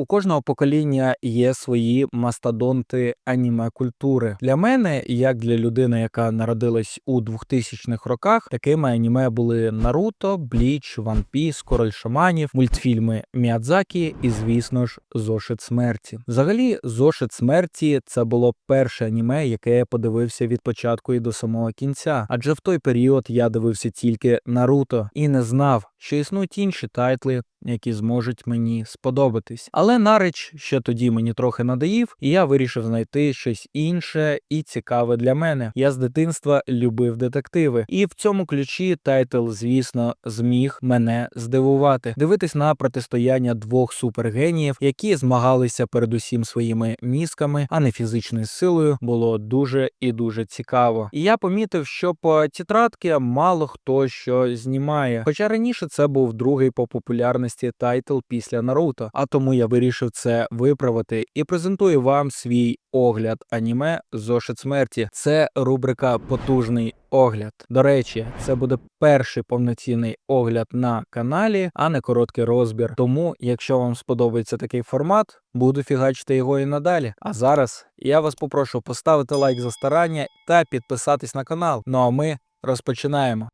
У кожного покоління є свої мастодонти аніме культури. Для мене, як для людини, яка народилась у 2000-х роках, такими аніме були Наруто, Бліч, Ван Піс, Король Шаманів, мультфільми Міядзакі і, звісно ж, Зошит смерті. Взагалі, Зошит смерті це було перше аніме, яке я подивився від початку і до самого кінця. Адже в той період я дивився тільки Наруто і не знав, що існують інші тайтли, які зможуть мені сподобатись. Але нарич ще тоді мені трохи надоїв, і я вирішив знайти щось інше і цікаве для мене. Я з дитинства любив детективи, і в цьому ключі тайтл, звісно, зміг мене здивувати. Дивитись на протистояння двох супергеніїв, які змагалися передусім своїми мізками, а не фізичною силою, було дуже і дуже цікаво. І я помітив, що по тетрадки мало хто що знімає. Хоча раніше це був другий по популярності тайтл після Наруто, а тому я вирішив це виправити і презентую вам свій огляд аніме Зошит смерті. Це рубрика Потужний огляд. До речі, це буде перший повноцінний огляд на каналі, а не короткий розбір. Тому, якщо вам сподобається такий формат, буду фігачити його і надалі. А зараз я вас попрошу поставити лайк за старання та підписатись на канал. Ну а ми розпочинаємо.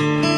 Thank you.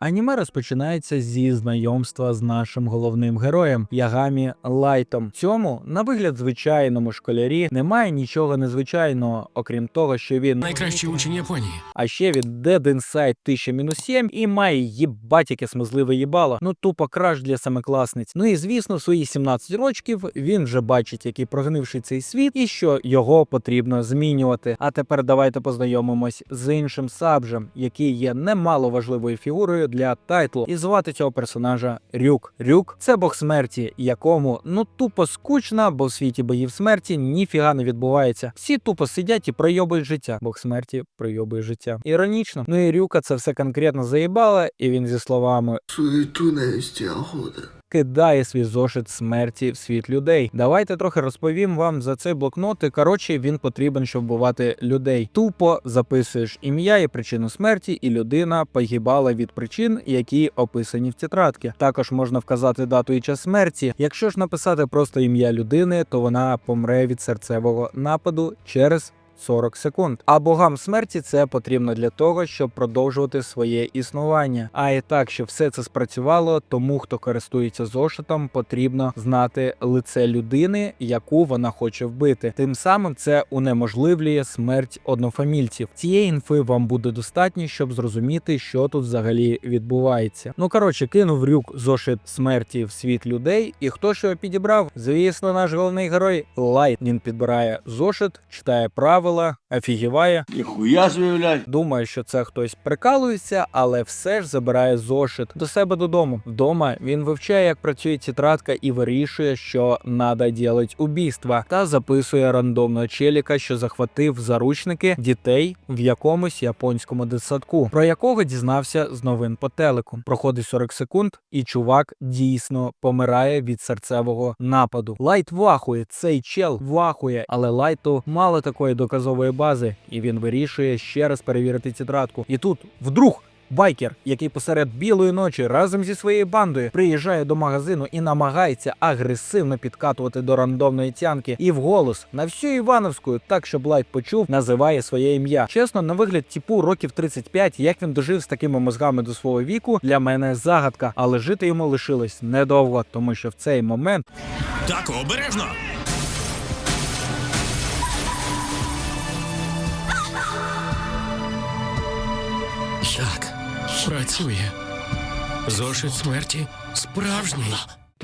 Аніме розпочинається зі знайомства з нашим головним героєм Ягамі Лайтом. Цьому, на вигляд звичайному школярі, немає нічого незвичайного, окрім того, що він Найкращий учень Японії. а ще від Dead Inside 1000-7 і має їбать яке смазливе їбало. Ну тупо краш для семикласниць. Ну і звісно, в свої 17 років він вже бачить, який прогнивший цей світ, і що його потрібно змінювати. А тепер давайте познайомимось з іншим сабжем, який є немало важливою фігурою для тайтлу. І звати цього персонажа Рюк. Рюк це бог смерті, якому ну тупо скучно, бо в світі боїв смерті ніфіга не відбувається. Всі тупо сидять і пройобують життя. Бог смерті пройобує життя. Іронічно. Ну і Рюка це все конкретно заїбало, і він зі словами суету навести охота. Кидає свій зошит смерті в світ людей. Давайте трохи розповім вам за цей блокнот. Коротше, він потрібен, щоб вбивати людей. Тупо записуєш ім'я і причину смерті, і людина погибала від причин, які описані в тетрадці. Також можна вказати дату і час смерті. Якщо ж написати просто ім'я людини, то вона помре від серцевого нападу через 40 секунд. А богам смерті це потрібно для того, щоб продовжувати своє існування. А і так, щоб все це спрацювало, тому хто користується зошитом, потрібно знати лице людини, яку вона хоче вбити. Тим самим це унеможливлює смерть однофамільців. Цієї інфи вам буде достатньо, щоб зрозуміти, що тут взагалі відбувається. Ну коротше, кинув рюк зошит смерті в світ людей, і хто ж його підібрав? Звісно, наш головний герой Лайт. Підбирає зошит, читає правила, офігіває. Ніхуя собі, блядь. Думаю, що це хтось прикалується, але все ж забирає зошит до себе додому. Вдома він вивчає, як працює тетрадка, і вирішує, що надо ділить убійства, та записує рандомного челіка, що захватив заручники дітей в якомусь японському дитсадку, про якого дізнався з новин по телеку. Проходить 40 секунд, і чувак дійсно помирає від серцевого нападу. Лайт вахує, цей чел вахує, але лайту мало такої доказової бази, і він вирішує ще раз перевірити тетрадку. І тут вдруг. Байкер, який посеред білої ночі разом зі своєю бандою приїжджає до магазину і намагається агресивно підкатувати до рандомної тянки, і вголос на всю Івановську, так щоб Лайт почув, називає своє ім'я. Чесно, на вигляд типу років 35, як він дожив з такими мозгами до свого віку, для мене загадка, але жити йому лишилось недовго, тому що в цей момент Так, обережно. Працює? Зошит смерті справжній.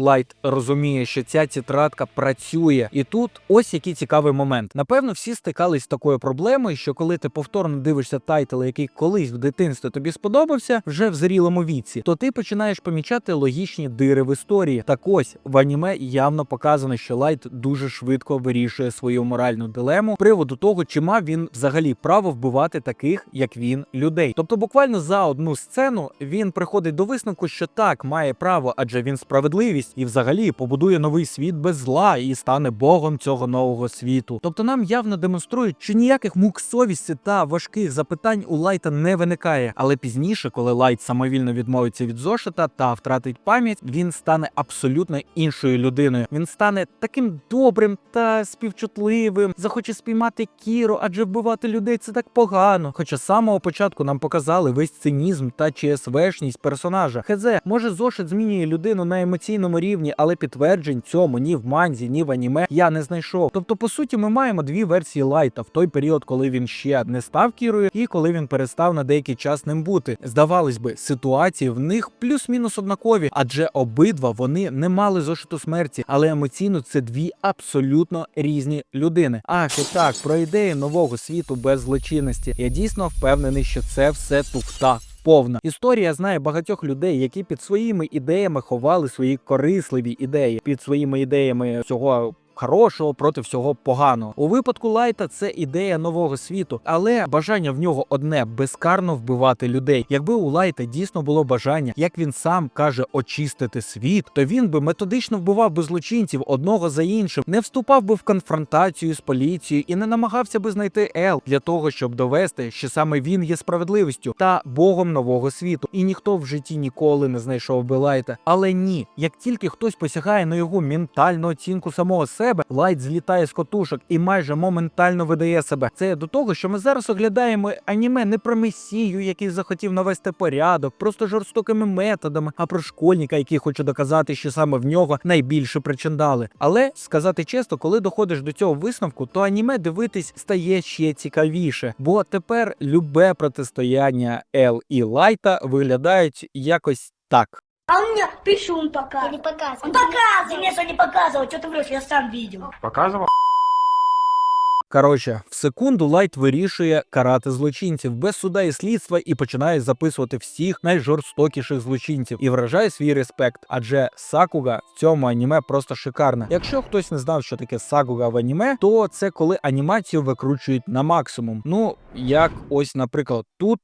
Лайт розуміє, що ця тетрадка працює. І тут ось який цікавий момент. Напевно, всі стикались з такою проблемою, що коли ти повторно дивишся тайтл, який колись в дитинстві тобі сподобався, вже в зрілому віці, то ти починаєш помічати логічні дири в історії. Так ось в аніме явно показано, що Лайт дуже швидко вирішує свою моральну дилему приводу того, чи мав він взагалі право вбивати таких, як він, людей. Тобто, буквально за одну сцену він приходить до висновку, що так має право, адже він справедливість і взагалі побудує новий світ без зла і стане богом цього нового світу. Тобто нам явно демонструють, що ніяких мук совісті та важких запитань у Лайта не виникає. Але пізніше, коли Лайт самовільно відмовиться від зошита та втратить пам'ять, він стане абсолютно іншою людиною. Він стане таким добрим та співчутливим, захоче спіймати Кіру, адже вбивати людей це так погано. Хоча з самого початку нам показали весь цинізм та ЧСВшність персонажа. Хезе, може, зошит змінює людину на емоційному рівні, але підтверджень цьому ні в манзі, ні в аніме я не знайшов. Тобто, по суті, ми маємо дві версії Лайта в той період, коли він ще не став кірою, і коли він перестав на деякий час ним бути. Здавалось би, ситуації в них плюс-мінус однакові, адже обидва вони не мали зошиту смерті, але емоційно це дві абсолютно різні людини. Ах, і так, про ідеї нового світу без злочинності. Я дійсно впевнений, що це все туфта. Повна історія знає багатьох людей, які під своїми ідеями ховали свої корисливі ідеї, під своїми ідеями всього. Хорошого проти всього поганого у випадку Лайта це ідея нового світу, але бажання в нього одне безкарно вбивати людей. Якби у Лайта дійсно було бажання, як він сам каже, очистити світ, то він би методично вбивав би злочинців одного за іншим, не вступав би в конфронтацію з поліцією і не намагався би знайти Ел для того, щоб довести, що саме він є справедливістю та богом нового світу. І ніхто в житті ніколи не знайшов би Лайта. Але ні, як тільки хтось посягає на його ментальну оцінку самого себе, Лайт злітає з котушок і майже моментально видає себе. Це до того, що ми зараз оглядаємо аніме не про месію, який захотів навести порядок, просто жорстокими методами, а про школьника, який хоче доказати, що саме в нього найбільше причиндали. Але сказати чесно, коли доходиш до цього висновку, то аніме дивитись стає ще цікавіше, бо тепер любе протистояння Ел і Лайта виглядають якось так. А он мне пишу, пока. Я не показывал. Он показывал. Нет, он не показывал. Что ты врешь? Я сам видел. Показывал? Коротше, в секунду Лайт вирішує карати злочинців без суда і слідства і починає записувати всіх найжорстокіших злочинців і вражає свій респект. Адже сакуга в цьому аніме просто шикарна. Якщо хтось не знав, що таке сакуга в аніме, то це коли анімацію викручують на максимум. Ну як ось, наприклад, тут.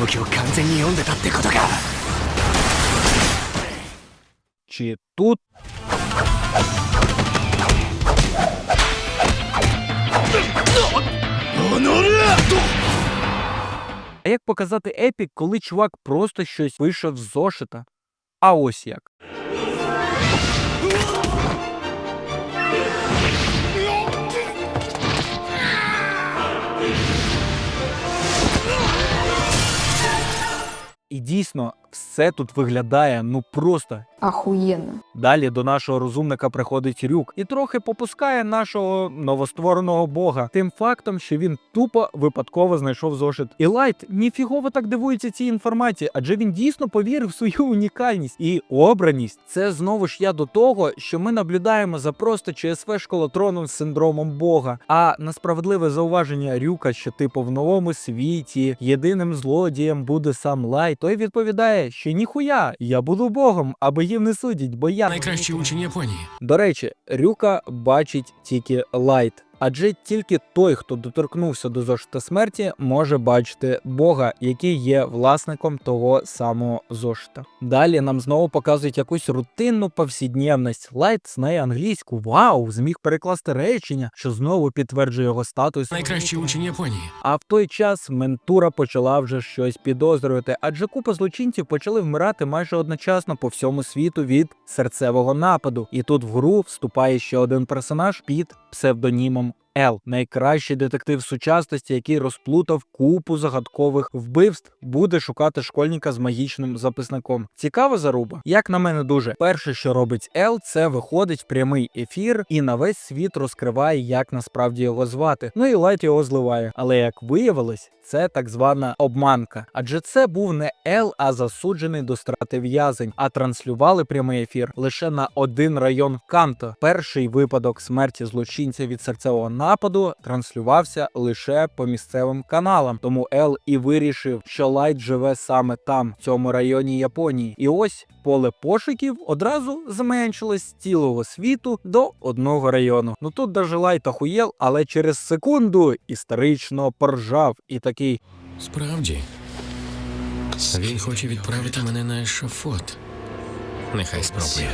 動きを完全に読んでたってことか чи тут. А як показати епік, коли чувак просто щось вийшов з зошита? А ось як. І дійсно, все тут виглядає ну просто Охуенно. Далі до нашого розумника приходить Рюк і трохи попускає нашого новоствореного бога тим фактом, що він тупо випадково знайшов зошит. І Лайт ніфігово так дивується цій інформації, адже він дійсно повірив в свою унікальність і обраність. Це знову ж я до того, що ми наблюдаємо за просто ЧСВ школотроном з синдромом Бога. А на справедливе зауваження Рюка, що типу в новому світі єдиним злодієм буде сам Лайт, той відповідає, що ніхуя, я буду богом, аби їм не судять, бо я Найкращий учень Японії. до речі, Рюка бачить тільки лайт. Адже тільки той, хто доторкнувся до зошита смерті, може бачити Бога, який є власником того самого зошита. Далі нам знову показують якусь рутинну повсіднєвність. Лайт знає англійську. Вау, зміг перекласти речення, що знову підтверджує його статус. Найкращий учень Японії. А в той час ментура почала вже щось підозрювати, адже купа злочинців почали вмирати майже одночасно по всьому світу від серцевого нападу. І тут в гру вступає ще один персонаж під псевдонімом Ел, найкращий детектив сучасності, який розплутав купу загадкових вбивств, буде шукати школьника з магічним записником. Цікава заруба, як на мене, дуже перше, що робить Ел, це виходить в прямий ефір і на весь світ розкриває, як насправді його звати. Ну і Лайт його зливає. Але як виявилось, це так звана обманка. Адже це був не Ел, а засуджений до страти в'язень, а транслювали прямий ефір лише на один район Канто. Перший випадок смерті злочинця від серцевого нападу транслювався лише по місцевим каналам. Тому Ел і вирішив, що Лайт живе саме там, в цьому районі Японії. І ось поле пошуків одразу зменшилось з цілого світу до одного району. Ну тут даже Лайт охуєл, але через секунду історично поржав і такий. Справді. Він хоче відправити мене на ешафот. Нехай спробує.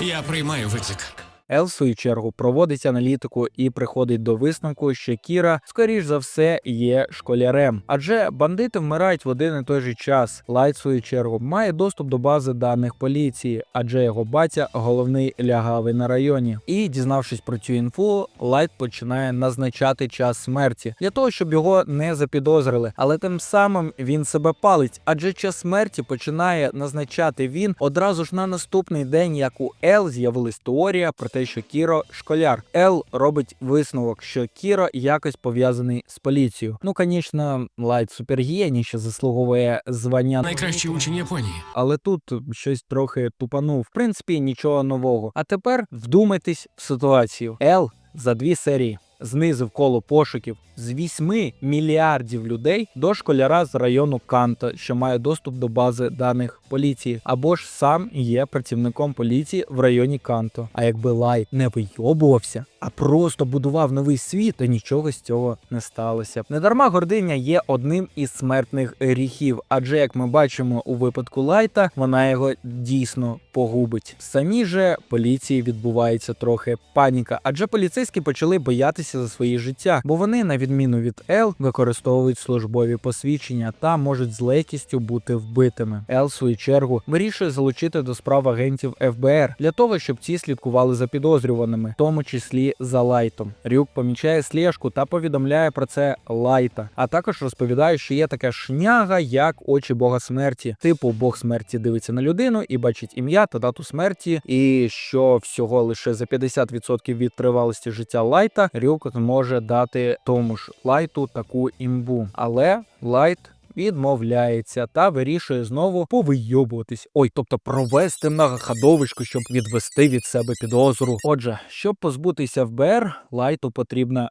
Я приймаю виклик. Ел, в свою чергу, проводить аналітику і приходить до висновку, що Кіра, скоріш за все, є школярем. Адже бандити вмирають в один і той же час. Лайт, в свою чергу, має доступ до бази даних поліції, адже його батя головний лягавий на районі. І, дізнавшись про цю інфу, Лайт починає назначати час смерті для того, щоб його не запідозрили. Але тим самим він себе палить, адже час смерті починає назначати він одразу ж на наступний день, як у Ел з'явилась теорія про те, що Кіро школяр. Ел робить висновок, що Кіро якось пов'язаний з поліцією. Ну, звісно, Лайт супергієні, що заслуговує звання Найкращий учень Японії. але тут щось трохи тупанув. В принципі, нічого нового. А тепер вдумайтесь в ситуацію. Ел за дві серії знизив коло пошуків з 8 мільярдів людей до школяра з району Канто, що має доступ до бази даних поліції, або ж сам є працівником поліції в районі Канто. А якби Лайт не вийобувався, а просто будував новий світ, то нічого з цього не сталося. Недарма гординя є одним із смертних гріхів, адже як ми бачимо у випадку Лайта, вона його дійсно погубить. В самій же поліції відбувається трохи паніка, адже поліцейські почали боятися за свої життя, бо вони, на відміну від Ел, використовують службові посвідчення та можуть з легкістю бути вбитими. Ел, в свою чергу, вирішує залучити до справ агентів ФБР для того, щоб ці слідкували за підозрюваними, в тому числі за Лайтом. Рюк помічає слежку та повідомляє про це Лайта, а також розповідає, що є така шняга, як очі Бога смерті. Типу, Бог смерті дивиться на людину і бачить ім'я та дату смерті, і що всього лише за 50% від тривалості життя Лайта Рюк може дати тому ж Лайту таку імбу. Але Лайт відмовляється та вирішує знову повийобуватись. Ой, тобто провести многоходовочку, щоб відвести від себе підозру. Отже, щоб позбутися ФБР, Лайту потрібна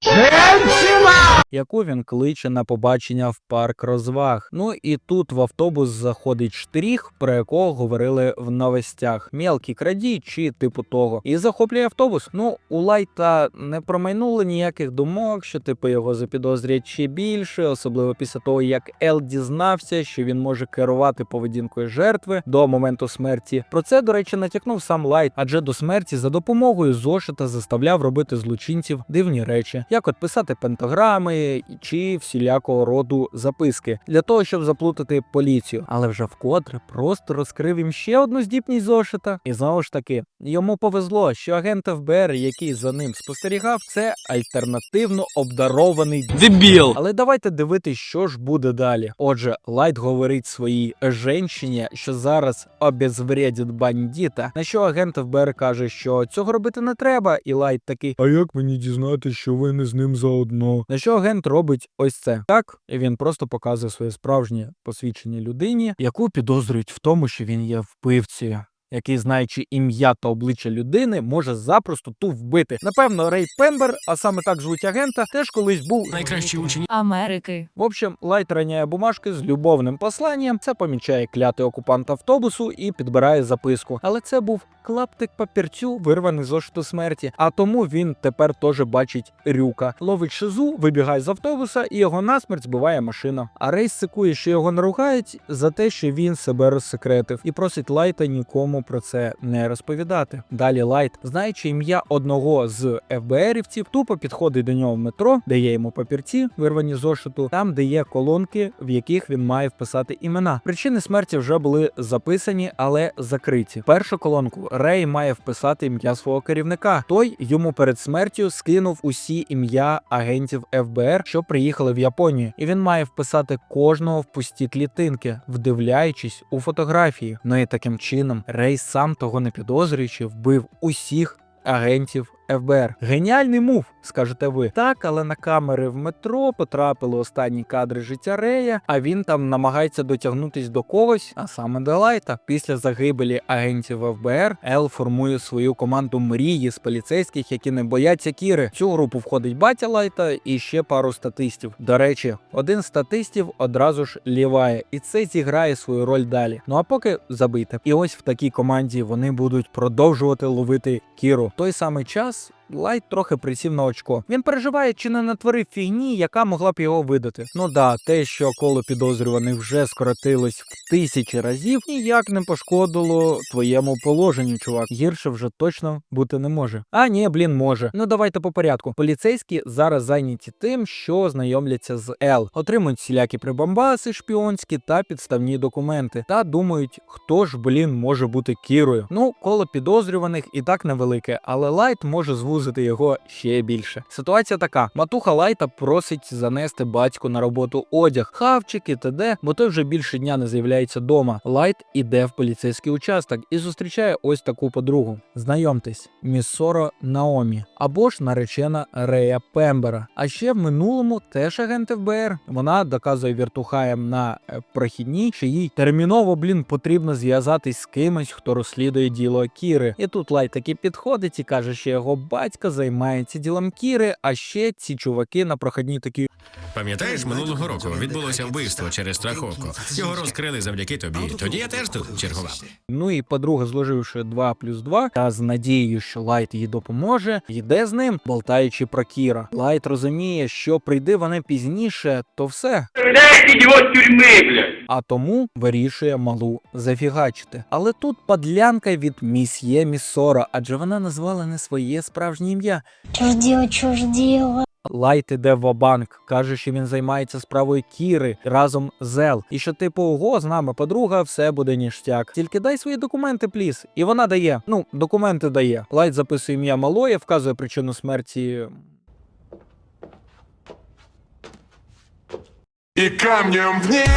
яку він кличе на побачення в парк розваг. Ну і тут в автобус заходить штрих, про якого говорили в новостях. Мелкий крадій чи типу того. І захоплює автобус. Ну, у Лайта не промайнуло ніяких думок, що типу його запідозрять ще більше, особливо після того, як Ел дізнався, що він може керувати поведінкою жертви до моменту смерті. Про це, до речі, натякнув сам Лайт, адже до смерті за допомогою зошита заставляв робити злочинців дивні речі, як от писати пентаграми чи всілякого роду записки для того, щоб заплутати поліцію. Але вже вкотре просто розкрив їм ще одну здібність зошита. І знову ж таки, йому повезло, що агент ФБР, який за ним спостерігав, це альтернативно обдарований Дебіл! але давайте дивитись, що ж буде далі. Отже, Лайт говорить своїй женщині, що зараз обезвредять бандіта. На що агент ФБР каже, що цього робити не треба, і Лайт такий. А як мені дізнатися, що ви не з ним заодно? На що агент робить ось це. Так, він просто показує своє справжнє посвідчення людині, яку підозрюють в тому, що він є вбивцею. Який, знаючи ім'я та обличчя людини, може запросто ту вбити. Напевно, Рей Пембер, а саме так звуть агента, теж колись був Найкращий учень Америки. В общем, Лайт раняє бумажки з любовним посланням. Це помічає клятий окупант автобусу і підбирає записку. Але це був клаптик папірцю, вирваний з зошиту смерті. А тому він тепер теж бачить рюка. Ловить шизу, вибігає з автобуса, і його насмерть збиває машина. А Рейс сикує, що його наругають за те, що він себе розсекретив, і просить Лайта нікому про це не розповідати. Далі Лайт, знаючи ім'я одного з ФБРівців, тупо підходить до нього в метро, дає йому папірці, вирвані зошиту, там, де є колонки, в яких він має вписати імена. Причини смерті вже були записані, але закриті. Першу колонку Рей має вписати ім'я свого керівника. Той йому перед смертю скинув усі ім'я агентів ФБР, що приїхали в Японію, і він має вписати кожного в пусті клітинки, вдивляючись у фотографії. Ну і таким чином Рей сам того не підозрюючи, вбив усіх агентів ФБР. Геніальний мув, скажете ви. Так, але на камери в метро потрапили останні кадри життя Рея, а він там намагається дотягнутись до когось, а саме до Лайта. Після загибелі агентів ФБР Ел формує свою команду мрії з поліцейських, які не бояться Кіри. В цю групу входить батя Лайта і ще пару статистів. До речі, один статистів одразу ж ліває, і це зіграє свою роль далі. Ну а поки забийте. І ось в такій команді вони будуть продовжувати ловити Кіру. В той самий час. Лайт трохи присів на очко. Він переживає, чи не натворив фігні, яка могла б його видати. Ну да, те, що коло підозрюваних вже скоротилось в тисячі разів, ніяк не пошкодило твоєму положенню, чувак. Гірше вже точно бути не може. А ні, блін, може. Ну давайте по порядку. Поліцейські зараз зайняті тим, що знайомляться з Ел, отримують всілякі прибамбаси, шпіонські та підставні документи, та думають, хто ж, блін, може бути кірою. Ну, коло підозрюваних і так невелике, але Лайт може звузити його ще більше. Ситуація така: матуха Лайта просить занести батьку на роботу одяг, хавчики т.д., бо той вже більше дня не з'являється дома. Лайт іде в поліцейський участок і зустрічає ось таку подругу. Знайомтесь, Міссоро Наомі або ж наречена Рея Пембера. А ще в минулому теж агент ФБР. Вона доказує віртухаєм на е, прохідній, що їй терміново, блін, потрібно зв'язатись з кимось, хто розслідує діло Кіри. І тут Лайт таки підходить і каже, що його батько займається ділом Кіри, а ще ці чуваки на проходній такі. Пам'ятаєш, минулого року відбулося вбивство через страховку. Його розкрили завдяки тобі. Тоді я теж тут чергував. Ну і подруга, зложивши 2 плюс 2, та з надією, що Лайт їй допоможе, йде з ним, болтаючи про Кіра. Лайт розуміє, що прийде вона пізніше, то все. Блядь! А тому вирішує малу зафігачити. Але тут подлянка від місьє Міссора, адже вона назвала не своє справжнє ім'я. Делать, чё ж делать? Лайт іде в банк, каже, що він займається справою Кіри разом з Ел. І що, типу, ого, з нами подруга, все буде ніштяк. Тільки дай свої документи, пліс. І вона дає. Ну, документи дає. Лайт записує ім'я малої, вказує причину смерті. и камнем в небо.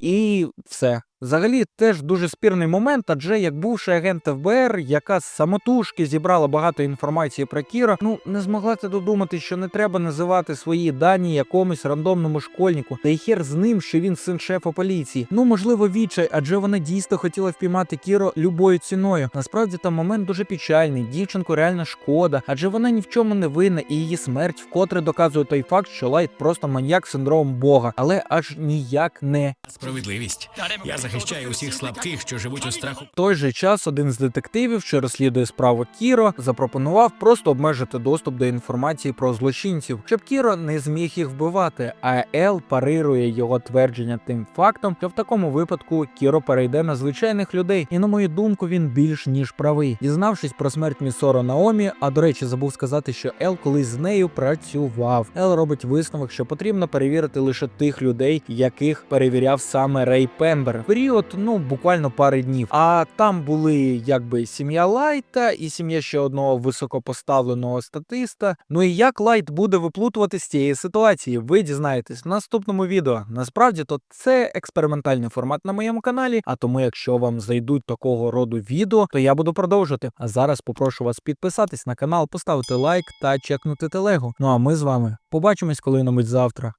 І все. Взагалі теж дуже спірний момент, адже як бувший агент ФБР, яка з самотужки зібрала багато інформації про Кіра, ну не змогла ти додумати, що не треба називати свої дані якомусь рандомному школьнику, та й хер з ним, що він син шефа поліції. Ну можливо, відчай, адже вона дійсно хотіла впіймати Кіро любою ціною. Насправді там момент дуже печальний. Дівчинку реально шкода, адже вона ні в чому не винна, і її смерть вкотре доказує той факт, що Лайт просто маньяк з синдромом Бога, але аж ніяк не Справедливість. Я захищаю усіх слабких, що живуть у страху. Той же час один з детективів, що розслідує справу Кіро, запропонував просто обмежити доступ до інформації про злочинців, щоб Кіро не зміг їх вбивати. А Ел парирує його твердження тим фактом, що в такому випадку Кіро перейде на звичайних людей. І на мою думку, він більш ніж правий. Дізнавшись про смерть Місоро Наомі, а до речі, забув сказати, що Ел колись з нею працював. Ел робить висновок, що потрібно перевірити лише тих людей, яких перевіряв саме Рей Пембер. Період, ну буквально пари днів. А там були якби сім'я Лайта і сім'я ще одного високопоставленого статиста. Ну і як Лайт буде виплутувати з цієї ситуації, ви дізнаєтесь в наступному відео. Насправді то це експериментальний формат на моєму каналі. А тому, якщо вам зайдуть такого роду відео, то я буду продовжувати. А зараз попрошу вас підписатись на канал, поставити лайк та чекнути телегу. Ну а ми з вами побачимось коли-небудь завтра.